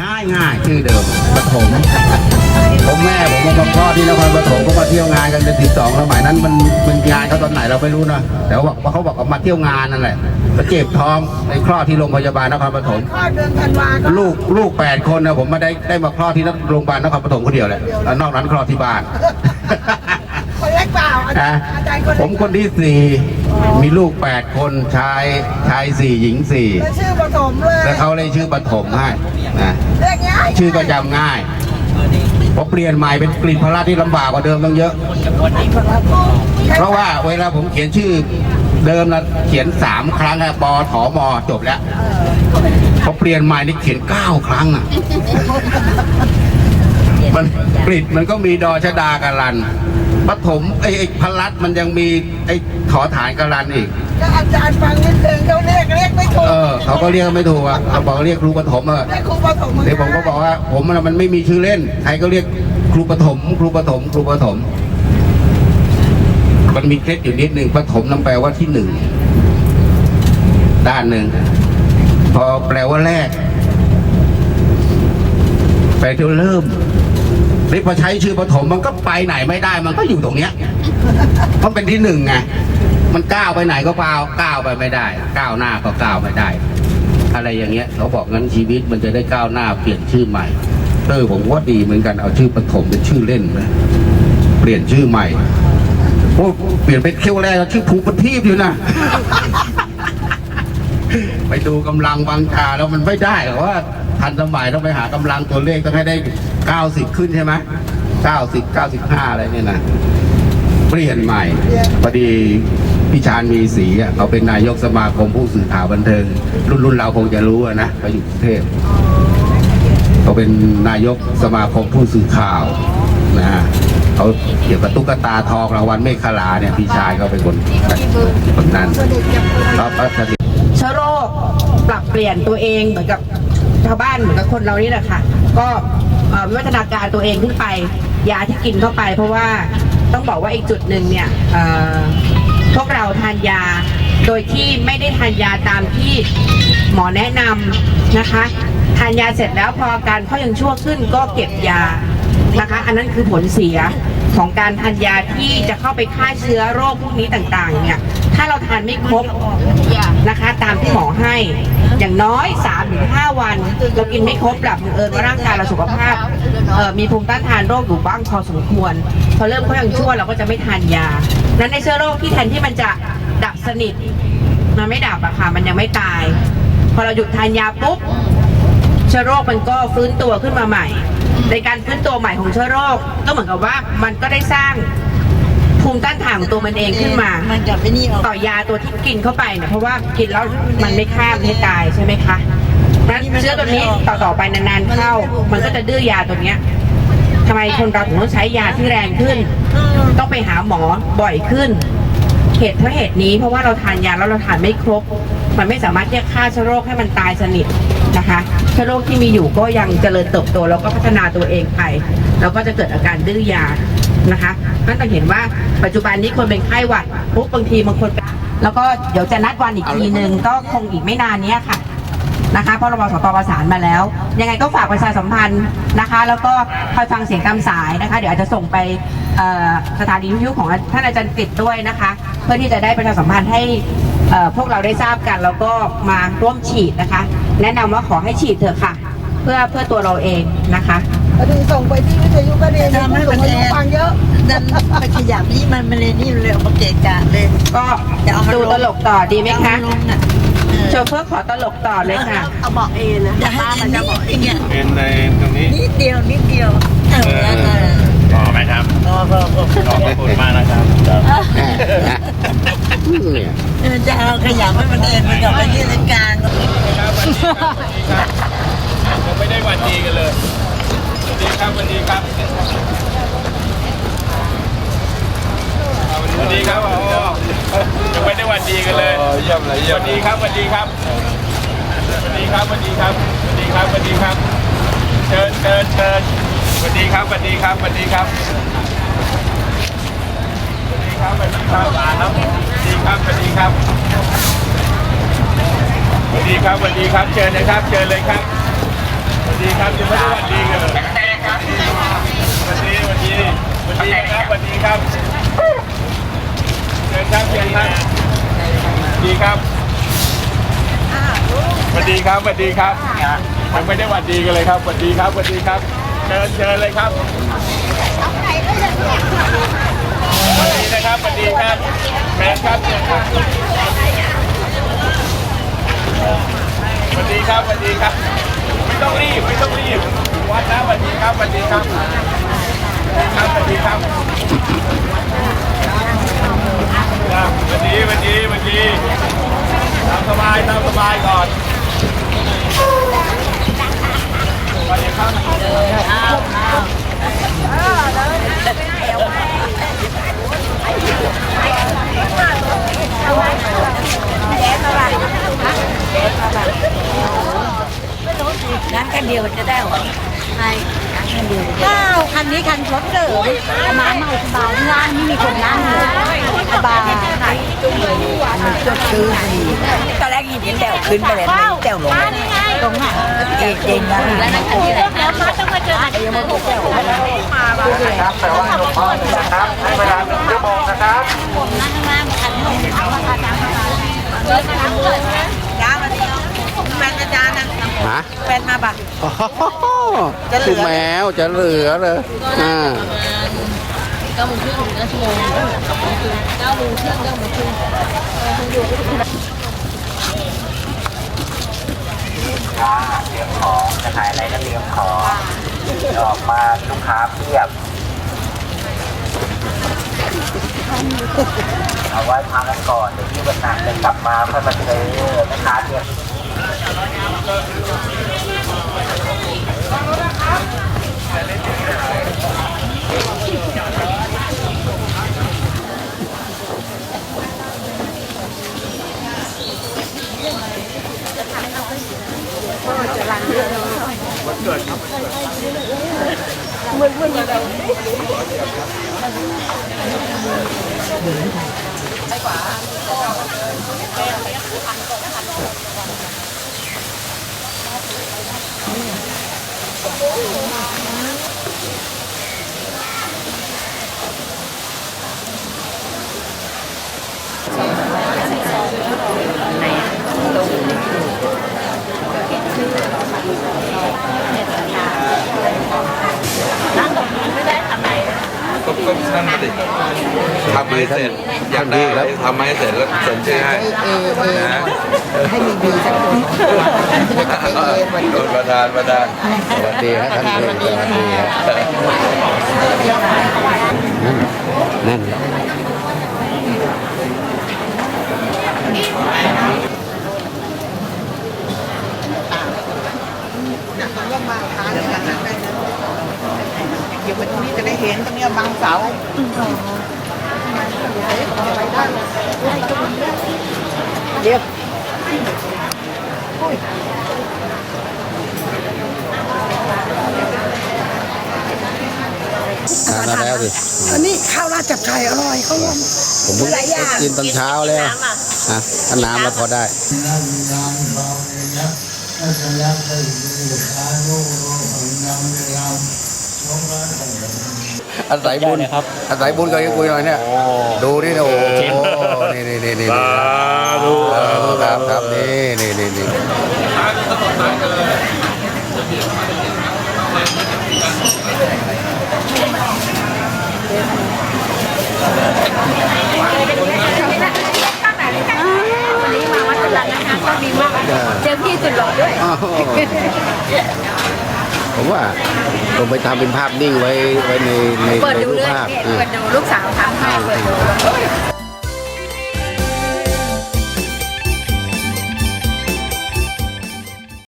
ง่ายง่ายชื่อเดิมปฐมผมแม่ผมมาพ่อที่นครปฐมก็มาเที่ยวงานกันเป็นสิบสองสมัยนั้นมันมันงานเขาตอนไหนเราไม่รู้นะแต่ว่าบอกว่าเขาบอกว่ามาเที่ยวงานนั่นแหละมาเจ็บท้องในคลอดที่โรงพยาบาลนครปฐมคลอดเดือนธันวาก็ลูกลูกแปดคนนะผมมาได้ได้มาคลอดที่โรงพยาบาลนครปฐมคนเดียวแหละแล้วนอกนั้นคลอดที่บ้านค นเล็กเปล่าอาจารนะย์อาจารย์คนผเล็มกคนที่สี่มีลูกแปดคนชายชายสี่หญิงสี่แล้วชื่อผสมเลยแล้วเขาเลยชื่อปฐมให้นะเรียกง่ายชื่อก็จำง่ายพอเปลี่ยนใหม่เป็นกลิ่นพระราชที่ลำบากกว่าเดิมต้องเยอะ เพราะว่าเวลาผมเขียนชื่อเดิมนะเขียนสามครั้งอะปอถอมอจบแล้วพอเปลี่ยนใหม่นี่เขียนเก้าครั้งอะมันกลิ่นมันก็มีดอชดาการัน ปฐมไอ้ไอ้พลัดมันยังมีไอ้ขอฐานการันอีก ก็อาจารย์ฟังนิดนึงเขาเรียกเรียกไม่ถูกเออเขาก็เรียกไม่ถูกอะเขาบอกเรียกครูปฐมอะเรียกครูผสมเดี๋ยวผมก็บอกว่า ผมน่ะมันไม่มีชื่อเล่นใครก็เรียกครูปฐมครูปฐมครูปฐมมันมีเคล็ดอยู่นิดหนึ่งปฐมนั่นแปลว่าที่หนึ่งด้านหนึ่งพอแปลว่าแรกแปลว่าเริ่ม นี่พอใช้ชื่อปฐมมันก็ไปไหนไม่ได้ มันก็อยู่ตรงเนี้ยเพราะเป็นที่หนึ่งไงมันก้าวไปไหนก็เปล่าก้าวไปไม่ได้ ก้าวหน้าก็ก้าวไม่ได้ อะไรอย่างเงี้ยเขาบอกงั้นชีวิตมันจะได้ก้าวหน้าเปลี่ยนชื่อใหม่เออผมว่าดีเหมือนกันเอาชื่อปฐมเป็นชื่อเล่นนะเปลี่ยนชื่อใหม่โอ้เปลี่ยนเป็นเคี้ยวแรกชื่อภูปทีพอยู่นะไปดูกำลังบางชาแล้วมันไม่ได้หรอว่า ทันสมัยต้องไปหากำลังตัวเลขต้องให้ได้เก้าสิบขึ้นใช่ไหมเก้าสิบเก้าสิบห้าอะไรเนี่ยนะเปลี่ยนใหม่พอดีพี่ชาญมีสีอะเขาเป็นนายกสมาคมผู้สื่อข่าวบันเทิง รุ่นรุ่นเราคงจะรู้อะนะไปอยู่กรุงเทพเขาเป็นนายกสมาคมผู้สื่อข่าวนะฮะเขาเกี่ยวกับตุ๊กตาทองรางวัลเมฆขลาเนี่ยพี่ชายเขาเป็นคนคนนั้นแล้วก็สนิทเชื้อโรคปรับเปลี่ยนตัวเองเหมือนกับ ชาวบ้านเหมือนกับคนเรานี่แหละค่ะ ก็วิวัฒนาการตัวเองขึ้นไป ยาที่กินเข้าไป เพราะว่าต้องบอกว่าอีกจุดหนึ่งเนี่ยพวกเราทานยาโดยที่ไม่ได้ทานยาตามที่หมอแนะนำนะคะ ทานยาเสร็จแล้วพออาการเขายังชั่วขึ้นก็เก็บยานะคะ อันนั้นคือผลเสีย ของการทานยาที่จะเข้าไปฆ่าเชื้อโรคพวกนี้ต่างๆ เนี่ย ถ้าเราทานไม่ครบนะคะ ตามที่หมอให้ อย่างน้อย3ถึง5วัน เรากินไม่ครบหลับเอิญว่าร่างกายเราสุขภาพมีภูมิต้านทานโรคอยู่บ้างพอสมควร พอเริ่มเขายังชั่วเราก็จะไม่ทานยา นั้นในเชื้อโรคที่แทนที่มันจะดับสนิท มันไม่ดับอะค่ะ มันยังไม่ตาย พอเราหยุดทานยาปุ๊บเชื้อโรคมันก็ฟื้นตัวขึ้นมาใหม่ ในการฟื้นตัวใหม่ของเชื้อโรค ก็เหมือนกับว่ามันก็ได้สร้างภูมิต้านทานของตัวมันเองขึ้นมา มันกลับไปนี่ออกต่อยาตัวที่กินเข้าไปเนี่ยเพราะว่ากินแล้วมันไม่ฆ่าไม่ให้ตายใช่ไหมคะนั้นเชื้อตัวนี้ต่อต่อไปนานๆเข้า มันก็จะดื้อยาตัวเนี้ยทำไมคนเราถึงต้องใช้ยาที่แรงขึ้น ต้องไปหาหมอบ่อยขึ้น เหตุเพราะเหตุนี้เพราะว่าเราทานยาแล้วเราทานไม่ครบ มันไม่สามารถที่จะฆ่าเชื้อโรคให้มันตายสนิท นะคะเชื้อโรคที่มีอยู่ก็ยังเจริญเติบโตแล้วก็พัฒนาตัวเองไป แล้วก็จะเกิดอาการดื้อยานะคะนั่นต้องเห็นว่าปัจจุบันนี้คนเป็นไข้หวัดปุ๊บบางทีบางคนแล้วก็เดี๋ยวจะนัดวันอีกทีหนึ่งก็คงอีกไม่นานเนี้ยค่ะนะคะเพราะรบสตประสานมาแล้ว ยังไงก็ฝากประชาสัมพันธ์นะคะ แล้วก็คอยฟังเสียงตามสายนะคะ เดี๋ยวอาจจะส่งไปสถานีวิทยุของท่านอาจารย์กฤษด้วยนะคะ เพื่อที่จะได้ประชาสัมพันธ์ให้ พวกเราได้ทราบกันแล้วก็มาร่วมฉีดนะคะ แนะนำว่าขอให้ฉีดเถอะค่ะ เพื่อเพื่อตัวเราเองนะคะพอดีส่งไปที่วิทยุก็ดีมีผู้สูงอายุฟังเยอะนั่นไปขยับนี่มันมาเลยนี่เลยเอามาเกะกะเลย ก็จะเอามาดูลงตลกต่อดีไหมคะเอาาลงน่ะเออโชเฟอร์ขอตลกต่อเลยค่ะเอาบอกเองนะจะให้อันนี้อย่างเงี้ยเป็นในตรงนี้นิดเดียวนิดเดียวเออ เออเอไหมครับพอพอพอขอบคุณมากนะครับเนี่ยเออจะเอาขยับให้มันเองมันกลับไปที่ตรงกลางยังไม่ได้วันดีกันเลยสวัสดีครับสวัสดีครับสวัสดีครับอ๋อยังไม่ได้วันดีกันเลยเยี่ยมเลยสวัสดีครับสวัสดีครับสวัสดีครับสวัสดีครับสวัสดีครับสวัสดีครับ เชิญเชิญเชิญ สวัสดีครับสวัสดีครับสวัสดีครับสวัสดีครับสวัสดีครับอ่านแล้วสวัสดีครับสวัสดีครับสวัสดีครับสวัสดีครับเชิญนะครับเชิญเลยครับสวัสดีครับยังไม่ได้วันดีกันเลยวันดีวันดีวันดีครับสวันดีครับเชิญครับเชิญครับดีครับสวัสดีครับสวัสดีครับยังไม่ได้หวัดดีกันเลยครับสวัสดีครับสวัสดีครับ เชิญเชิญเลยครับสวัสดีนะครับสวัสดีครับ แมนครับเชิญครับสวัสดีครับสวัสดีครับ ไม่ต้องรีบไม่ต้องรีบวัดนะสวัสดีครับสวัสดีครับสวัสดีครับสวัสดีครับสวัสดีสวัสดีสวัสดีตามสบายตามสบายก่อนสวัสดีครับ ร้านกันเดียวจะได้หรอใช่ร้านกันเดียวก้าวคันนี้คันรถเกิดมาเมาสบายงานนี่มีคนนั่งเลยสบายมันจดซื้อตอนแรกยินดีแต่วขึ้นไปเลยแต่วลงตรงไหนเองเองนะแล้วนั่นคันที่ไหนแล้วมาต้องมาเจอกันยังไม่แตวมาครับแต่ว่าหลวงพ่อนะครับให้เวลาหนึ่งชั่วโมงนะครับ ผมนั่งข้างล่างคันหนึ่งเอาราคาจ้างมาเกิดมาเกิดนะจ้ามาดิแฟนอาจารย์นะฮะแฟนมาปะโอ้โหคือแมวจะเหลือเลยอ่าเก้าโมงครึ่งถึงเก้าชั่วโมงเก้าโมงครึ่งเก้าโมงครึ่งเตรียมของจะขายอะไรก็เตรียมของออกมาลูกค้าเพียบ เอาไว้พักกันก่อนเดี๋ยวพี่วันหนัจะกลับมาค่อยมาเจอแม่ค้าเดียวมันเพื่อนเรา ยบก็ ให้เสร็จ อยากได้อะไรทำให้เสร็จแล้วเซ็นชื่อให้นะให้มีดีสักคนโดนประธานประธานสวัสดีครับท่านผู้ชมสวัสดีครับนั่นนั่นต้องว่ามาทานกันนะเดี๋ยววันนี้จะได้เห็นตรงนี้บางเสา เดี๋ยวทานมาแล้วสิอันนี้ข้าวราดจับไก่อร่อยเขาว่าผมเพิ่งกินตอนเช้าเลยอะฮะถ้าน้ำแล้วพอได้ อาศัยบุญอาศัยบุญกับยังคุยหน่อยเนี่ยดูนี่นะโอ้โหนี่นี่นี่นี่สาธุเออครับครับนี่นี่นี่นี่วันนี้มาวัดจุฬานะคะก็ดีมาก เจอพี่สุดหล่อด้วย อ้าว ผมว่าผมไปทำเป็นภาพนิ่งไว้ไว้ในในเปิดในดูรูปเลยภาพเปิดดูลูกสาวทำให้เปิดดู